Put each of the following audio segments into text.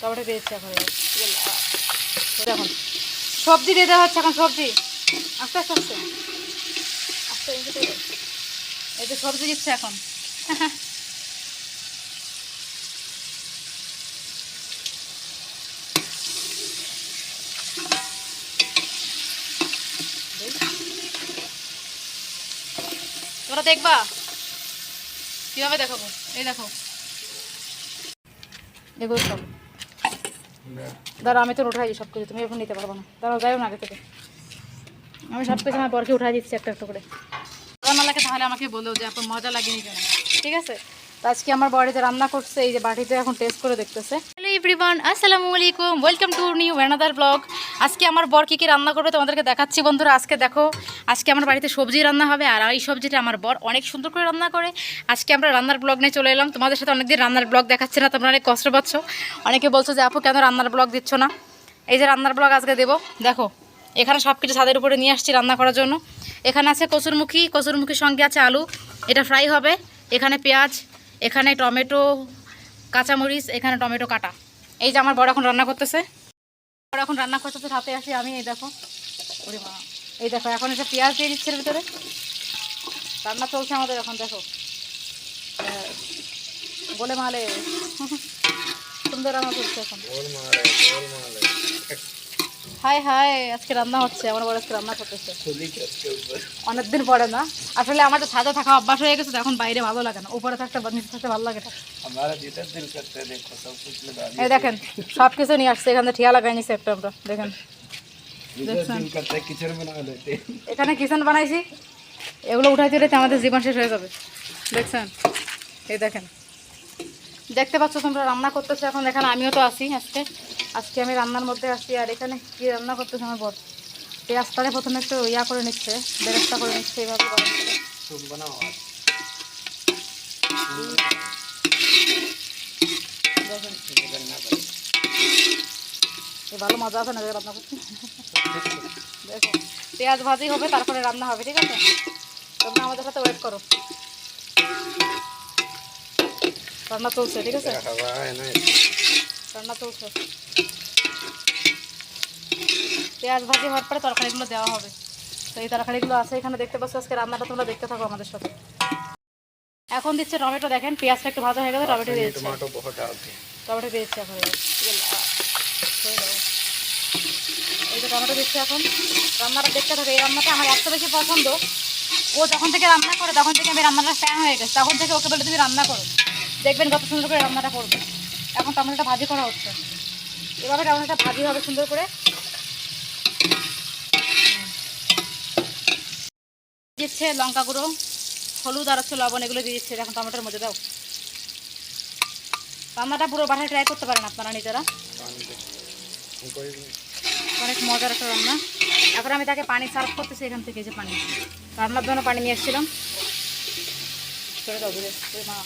Tomato হচ্ছে এখন সবজি। আস্তে আস্তে আস্তে। এই সবজি দিচ্ছে এখন। তোমরা দেখবা? কীভাবে দেখাবো? এই দেখো। এগুলো সব। দাঁড়া, আমি তো উঠাই সব কিছু, তুমি এখন নিতে পারব না। দাঁড়াও, যাইও না আগে থেকে। আমি সব কিছু আমার বরকে উঠাই দিচ্ছি একটা একটা করে। লাগে তাহলে আমাকে বলো যে আপনার মজা লাগেনি কেন? ঠিক আছে? আজকে আমার বাড়িতে রান্না করছে, এই যে বাড়িতে এখন টেস্ট করে দেখতেছে। হ্যালো আলাইকুম। ওয়েলকাম টু নিউ ব্লগ আজকে আমার বর কী কী রান্না করবে তোমাদেরকে দেখাচ্ছি বন্ধুরা। আজকে দেখো, আজকে আমার বাড়িতে সবজি রান্না হবে আর এই সবজিটা আমার বর অনেক সুন্দর করে রান্না করে। আজকে আমরা রান্নার ব্লগ নিয়ে চলে এলাম। তোমাদের সাথে অনেকদিন রান্নার ব্লগ দেখাচ্ছে না, তোমরা অনেক কষ্ট পাচ্ছ। অনেকে বলছো যে, আপু, কেন রান্নার ব্লগ দিচ্ছ না? এই যে রান্নার ব্লগ আজকে দেবো। দেখো, এখানে সব কিছু ছাদের উপরে নিয়ে আসছি রান্না করার জন্য। এখানে আছে কচুরমুখী। কচুরমুখীর সঙ্গে আছে আলু। এটা ফ্রাই হবে। এখানে পেঁয়াজ এখানে টমেটো, কাঁচামরিচ, এখানে টমেটো কাটা। এই যে আমার বড় এখন রান্না করতেছে। বড় এখন রান্না করতেছে, হাতে আসি আমি, এই দেখো। ওরে মা। এই দেখো, এখন এটা পেঁয়াজ দিয়ে দিচ্ছে ভিতরে। রান্না চলছে আমাদের এখন, দেখো। বলে মালে সুন্দর রান্না চলছে এখন। হাই হাই আজকে রান্না হচ্ছে আমার বড় আজকে রান্না করতেছে। অনেকদিন পরে না। আসলে আমার তো ছাদে থাকা অভ্যাস হয়ে গেছে এখন বাইরে ভালো লাগে না। উপরে থাকতে নিচে থাকতে ভালো লাগে না। এই দেখেন সব কিছু নিয়ে আসছে এখানে ঠিয়া লাগাই নিছে একটা আমরা দেখেন। এখানে কিচেন বানাইছি এগুলো উঠাইতে উঠাইতে আমাদের জীবন শেষ হয়ে যাবে। দেখছেন? এই দেখেন। দেখতে পাচ্ছ তোমরা রান্না করতেছো এখন এখানে আমিও তো আছি আজকে। আজকে আমি রান্নার মধ্যে আসি আর এখানে কী রান্না করতেছে আমার বর? পেঁয়াজটারে প্রথমে একটু ইয়া করে নিচ্ছে বেরেস্তা করে নিচ্ছে এইভাবে ভালো মজা আছে না রান্না করতে? দেখো পেঁয়াজ ভাজি হবে তারপরে রান্না হবে ঠিক আছে? তোমরা আমাদের সাথে ওয়েট করো। রান্না চলছে ঠিক আছে? রান্না চলছে। পেঁয়াজ ভাজি হওয়ার পরে তরকারিগুলো দেওয়া হবে। তো এই তরকারিগুলো আছে এখানে দেখতে পাচ্ছ আজকে রান্নাটা তোমরা দেখতে থাকো আমাদের সাথে। এখন দিচ্ছে টমেটো দেখেন পেঁয়াজটা একটু ভাজা হয়ে গেছে টমেটো দিয়েছে টমেটো দিয়েছে এখন এই যে। টমেটো দিচ্ছে এখন। রান্নাটা দেখতে থাকো এই রান্নাটা আমার এত বেশি পছন্দ। ও যখন থেকে রান্না করে তখন থেকে আমি রান্নাটা ফ্যান হয়ে গেছে। তখন থেকে ওকে বলে তুমি রান্না করো। দেখবেন কত সুন্দর করে রান্নাটা করবে। এখন টমেটোটা ভাজি করা হচ্ছে। এভাবে টমেটোটা ভাজি হবে সুন্দর করে। দিচ্ছে লঙ্কা গুঁড়ো, হলুদ আর হচ্ছে লবণ, এগুলো দিয়ে দিচ্ছে। এখন টমেটোর মধ্যে দাও। রান্নাটা পুরো বাসায় ট্রাই করতে পারেন আপনারা নিজেরা। অনেক মজার একটা রান্না। এখন আমি তাকে পানি সার্ভ করতেছি এখান থেকে যে পানি। রান্নার জন্য পানি নিয়ে এসেছিলাম। ছেড়ে দাও মা।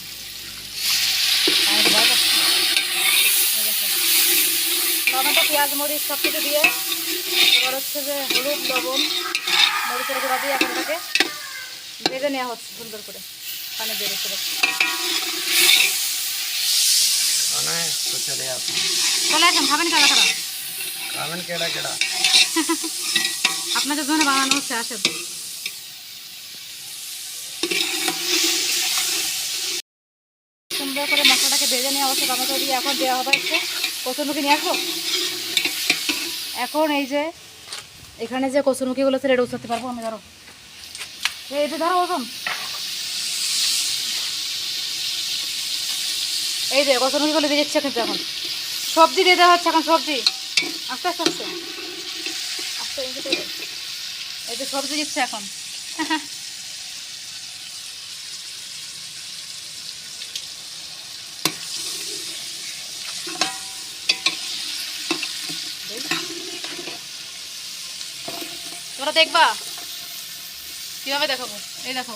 টমেটো পেঁয়াজ মরিচ সব কিছু দিয়ে এবার হচ্ছে যে হলুদ লবণ মরিচের গুঁড়া দিয়ে এখন এটাকে ভেজে নেওয়া হচ্ছে সুন্দর করে। পানি বেড়ে চলে আপনাদের জন্য বানানো হচ্ছে আসেন। সুন্দর করে মশলাটাকে ভেজে নেওয়া হচ্ছে টমেটো দিয়ে এখন দেওয়া হবে হচ্ছে কচুরমুখী নিয়ে আসব এখন এই যে, এখানে যে কচুরমুখীগুলো ছিল এটা উঠাতে পারব আমি, ধরো। এই যে, ধরো ওজন। এই যে, কচুরমুখীগুলো দিয়ে দিচ্ছে কিন্তু এখন। সবজি দিয়ে দেওয়া হচ্ছে এখন সবজি। আস্তে আস্তে আস্তে। আস্তে এই যে, সবজি দিচ্ছে এখন। দেখবা? কীভাবে দেখাবো? এই দেখো।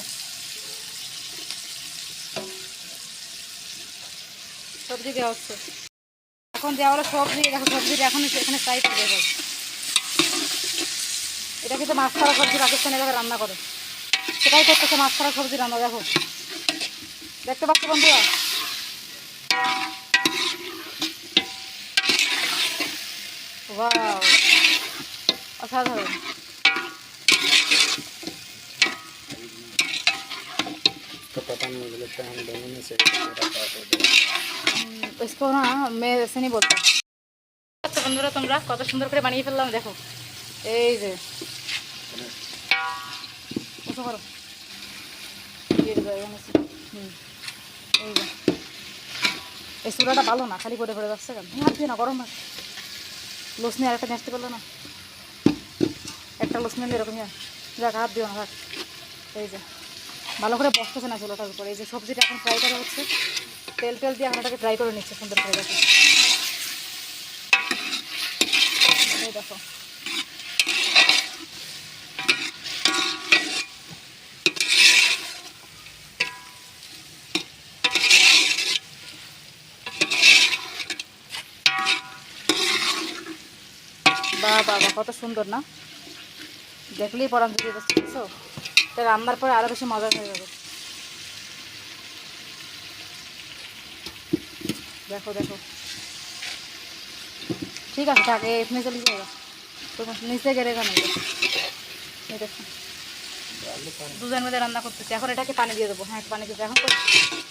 সবজি দেওয়া হচ্ছে। এখন দেওয়া হলো সবজি দেখো সবজিটা এখন এখানে ফ্রাই করে দেবো এটা কিন্তু মাছ ছাড়া সবজি পাকিস্তানি এভাবে রান্না করে। সেটাই করতেছে মাছ ছাড়া সবজি রান্না, দেখো। দেখতে পাচ্ছ বন্ধুরা? অসাধারণ। इसको না मैं ऐसे नहीं बोलता আচ্ছা বন্ধুরা তোমরা কত সুন্দর করে বানিয়ে ফেললাম দেখো এই যে উঁচু করো দিয়ে দেবো এখানে আছে। হুম, এই যে এই চূড়াটা ভালো না খালি করে করে যাচ্ছে কেন হাত দিয়ে না গরম না লোস নিয়ে আরেকটা নিয়ে আসতে পারলো না একটা লোস নিয়ে এরকম ইয়া। যাক হাত দিও না থাক এই যে ভালো করে বসতেছে না চুলোটার উপরে। এই যে সবজিটা এখন ফ্রাই করা হচ্ছে, তেল তেল দিয়ে আমরা ফ্রাই করে নিচ্ছে, সুন্দর করে দেখো। বাহ বাহ কত সুন্দর না? দেখলেই পরাম দিয়ে যাচ্ছে তাই রান্নার পরে আরও বেশি মজা হয়ে যাবে। দেখো দেখো। ঠিক আছে, থাক এখানে চলে যাবে তো নিচে গেলে কেন দেখো। দুজন মধ্যে রান্না করতেছি। এখন এটাকে পানি দিয়ে দেবো। হ্যাঁ পানি দেবো। এখন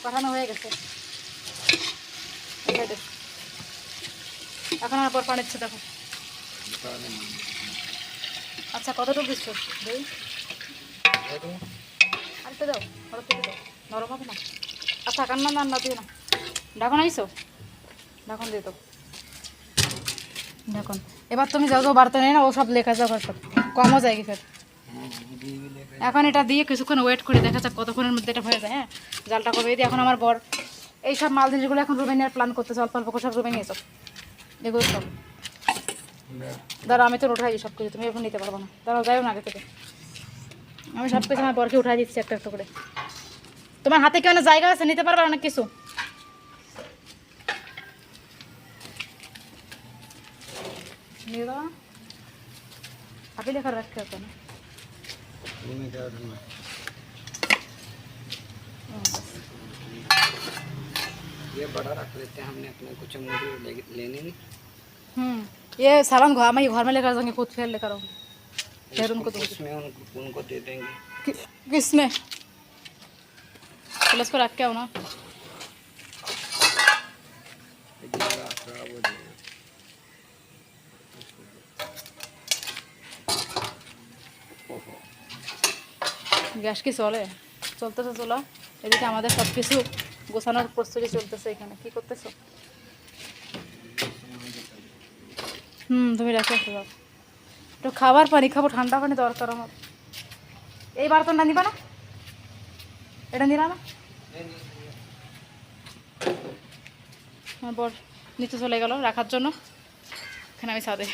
পাঠানো হয়ে গেছে। এখন আমার পর পানি দেখো। আচ্ছা কতটুকু দিচ্ছ? দই। না। না দিয়ে দাও। এবার তুমি ও সব লেখা সব। কমও যায় কি ফের এখন এটা দিয়ে কিছুক্ষণ ওয়েট করে দেখা যাক কতক্ষণের মধ্যে এটা হয়ে যায় হ্যাঁ? জালটা কবে দিয়ে এখন আমার বর এই সব মাল জিনিসগুলো এখন রুমে নেওয়ার প্ল্যান করতেছে, অল্প অল্প সব রুমে নিয়ে এগুলো সব। দাঁড়া আমি তো উঠাই সব কিছু তুমি এখন নিতে পারব না। দাঁড়াও, যাইও না আগে থেকে। আমি সব কিছু আমার বরকে উঠাই দিচ্ছি একটা একটা করে তোমার হাতে কেমন জায়গা আছে নিতে পারবে অনেক কিছু নিয়ে দাও আপনি লেখা রাখতে হবে না उन्हें क्या करना ये बड़ा रख लेते हैं हमने अपने कुछ मुझे ले- लेने नहीं हम्म ये सामान घर मैं घर में लेकर जाऊंगी खुद फिर लेकर आऊंगी फिर उनको दूंगी उसमें उनको उनको दे देंगे कि, किसने प्लस को रख के आओ ना ये जरा खराब हो जाएगा ओहो গ্যাস কি চলে চলতেছে চলো এদিকে আমাদের সব কিছু গোছানোর প্রস্তুতি চলতেছে এখানে কি করতেছো হুম তুমি রাখে আসতে যাও একটু খাবার পানি, খাব, ঠান্ডা পানি দরকার আমার। এই বারতনটা নিবা না? এটা নিলা না? আমার বর নিচে চলে গেল রাখার জন্য। এখানে আমি ছাদে।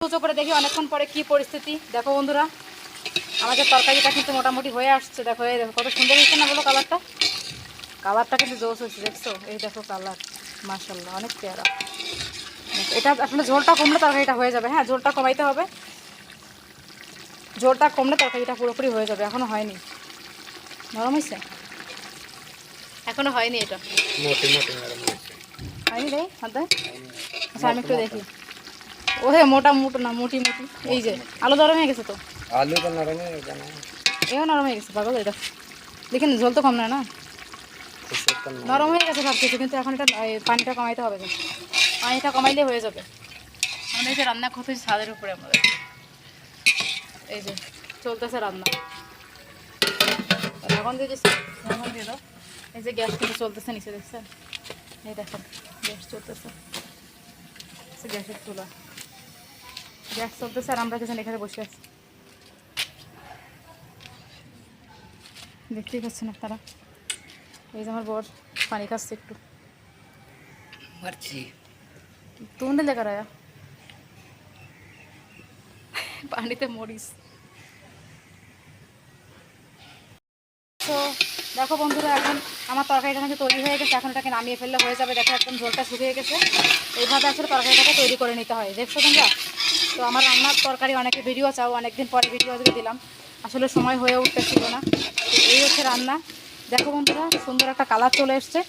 উঁচু করে দেখি অনেকক্ষণ পরে কি পরিস্থিতি। দেখো বন্ধুরা, আমাদের তরকারিটা কিন্তু মোটামুটি হয়ে আসছে। দেখো, এই দেখো, কত সুন্দর হয়েছে না বলো কালারটা? কালারটা কিন্তু জোস হয়েছে, দেখছ? এই দেখো কালার মার্শাল্লাহ অনেক পেয়ারা। এটা আপনার ঝোলটা কমলে তরকারিটা হয়ে যাবে। হ্যাঁ ঝোলটা কমাইতে হবে। ঝোলটা কমলে তরকারিটা পুরোপুরি হয়ে যাবে। এখনও হয়নি। নরম হয়েছে? এখনও হয়নি এটা। হয়নি রে হাতে? আচ্ছা আমি একটু দেখি। ও হে মোটা মোটো না মোটি মোটি। এই যে আলু নরম হয়ে গেছে তো? আলু তো নরম হয়ে গেছে এও নরম হয়ে গেছে পাগল এটা। দেখেন ঝোল তো কম না না? নরম হয়ে গেছে সব কিছু কিন্তু এখন এটা পানিটা কমাইতে হবে। পানিটা কমাইলে হয়ে যাবে। আমাদের যে রান্না করতে হচ্ছে ছাদের উপরে আমাদের। এই যে চলতেছে রান্না। এখন দিয়ে এখন দিয়ে দাও। এই যে গ্যাস কিন্তু চলতেছে নিচে, দেখছেন? এই দেখেন, গ্যাস চলতেছে। গ্যাসের চুলা। গ্যাস চলতেছে আর আমরা কিছু এখানে বসে আছি। দেখতেই পাচ্ছেন আপনারা? এই যে আমার বর পানি খাচ্ছে একটু। পারছি तूने लेकर आया পানিতে মরিস তো দেখো বন্ধুরা এখন আমার তরকারিটা নাকি তৈরি হয়ে গেছে এখন এটাকে নামিয়ে ফেললে হয়ে যাবে দেখো একদম ঝোলটা শুকিয়ে গেছে এইভাবে আসলে তরকারিটাকে তৈরি করে নিতে হয় দেখছো তোমরা তো আমার রান্নার তরকারি অনেকে ভিডিও চাও অনেকদিন পরে ভিডিও আজকে দিলাম আসলে সময় হয়ে উঠতেছিল না তো এই হচ্ছে রান্না দেখো বন্ধুরা সুন্দর একটা কালার চলে এসছে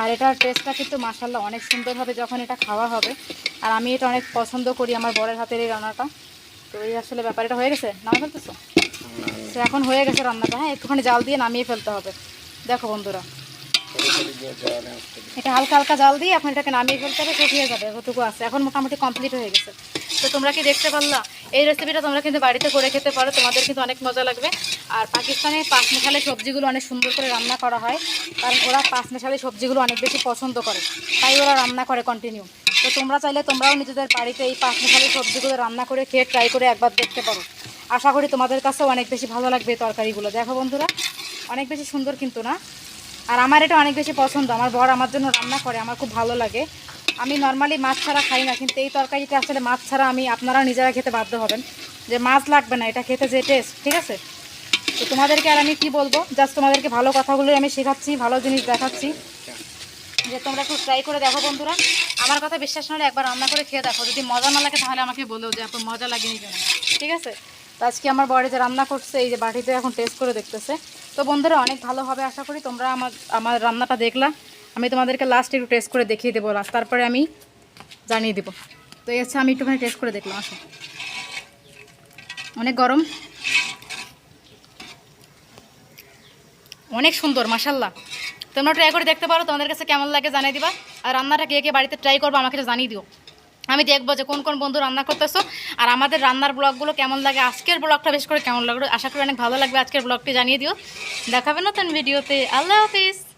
আর এটার টেস্টটা কিন্তু মাসাল্লাহ অনেক সুন্দরভাবে হবে যখন এটা খাওয়া হবে আর আমি এটা অনেক পছন্দ করি আমার বরের হাতের এই রান্নাটা। তো এই আসলে ব্যাপার এটা হয়ে গেছে? নামে ফেলতেছো? তো এখন হয়ে গেছে রান্নাটা হ্যাঁ একটুখানি জাল দিয়ে নামিয়ে ফেলতে হবে। দেখো বন্ধুরা এটা হালকা হালকা জাল দিয়ে এখন এটাকে নামিয়ে ফেলতে হবে, শুকিয়ে যাবে ওটুকু আছে। এখন মোটামুটি কমপ্লিট হয়ে গেছে। তো তোমরা কি দেখতে পারলা? এই রেসিপিটা তোমরা কিন্তু বাড়িতে করে খেতে পারো, তোমাদের কিন্তু অনেক মজা লাগবে। আর পাকিস্তানে পাঁচ মেশালে সবজিগুলো অনেক সুন্দর করে রান্না করা হয়, কারণ ওরা পাঁচ মেশালে সবজিগুলো অনেক বেশি পছন্দ করে, তাই ওরা রান্না করে কন্টিনিউ তো তোমরা চাইলে তোমরাও নিজেদের বাড়িতে এই পাঁচ মেশালে সবজিগুলো রান্না করে খেয়ে ট্রাই করে একবার দেখতে পারো। আশা করি তোমাদের কাছেও অনেক বেশি ভালো লাগবে তরকারিগুলো। দেখো বন্ধুরা, অনেক বেশি সুন্দর কিন্তু না? আর আমার এটা অনেক বেশি পছন্দ। আমার বর আমার জন্য রান্না করে, আমার খুব ভালো লাগে। আমি নর্মালি মাছ ছাড়া খাই না, কিন্তু এই তরকারিটা আসলে মাছ ছাড়া আমি আপনারা নিজেরা খেতে বাধ্য হবেন যে মাছ লাগবে না, এটা খেতে যে টেস্ট ঠিক আছে? তো তোমাদেরকে আর আমি কি বলব? জাস্ট তোমাদেরকে ভালো কথাগুলোই আমি শেখাচ্ছি, ভালো জিনিস দেখাচ্ছি। যে তোমরা একটু ট্রাই করে দেখো বন্ধুরা। আমার কথা বিশ্বাস না হলে একবার রান্না করে খেয়ে দেখো। যদি মজা না লাগে তাহলে আমাকে বলেও যে আপনার মজা লাগেনি কেন? ঠিক আছে? তো আজকে আমার বড়ে যে রান্না করছে, এই যে বাটিতে এখন টেস্ট করে দেখতেছে। তো বন্ধুরা, অনেক ভালো হবে, আশা করি তোমরা আমার আমার রান্নাটা দেখলা। আমি তোমাদেরকে লাস্ট একটু টেস্ট করে দেখিয়ে দেবো লাস্ট তারপরে আমি জানিয়ে দেবো। তো এই হচ্ছে আমি একটুখানি টেস্ট করে দেখলাম, আসো। অনেক গরম। অনেক সুন্দর মাসাল্লাহ তোমরা ট্রাই করে দেখতে পারো, তোমাদের কাছে কেমন লাগে জানিয়ে দিবা। আর রান্নাটা কে কে বাড়িতে ট্রাই করব আমাকে জানিয়ে দিও। আমি দেখব যে কোন কোন বন্ধু রান্না করতেছো। আর আমাদের রান্নার ব্লগগুলো কেমন লাগে, আজকের ব্লগটা বেশ করে কেমন লাগল? আশা করি অনেক ভালো লাগবে। আজকের ব্লগটি জানিয়ে দিও। দেখাবে নতুন ভিডিওতে। আল্লাহ হাফিজ।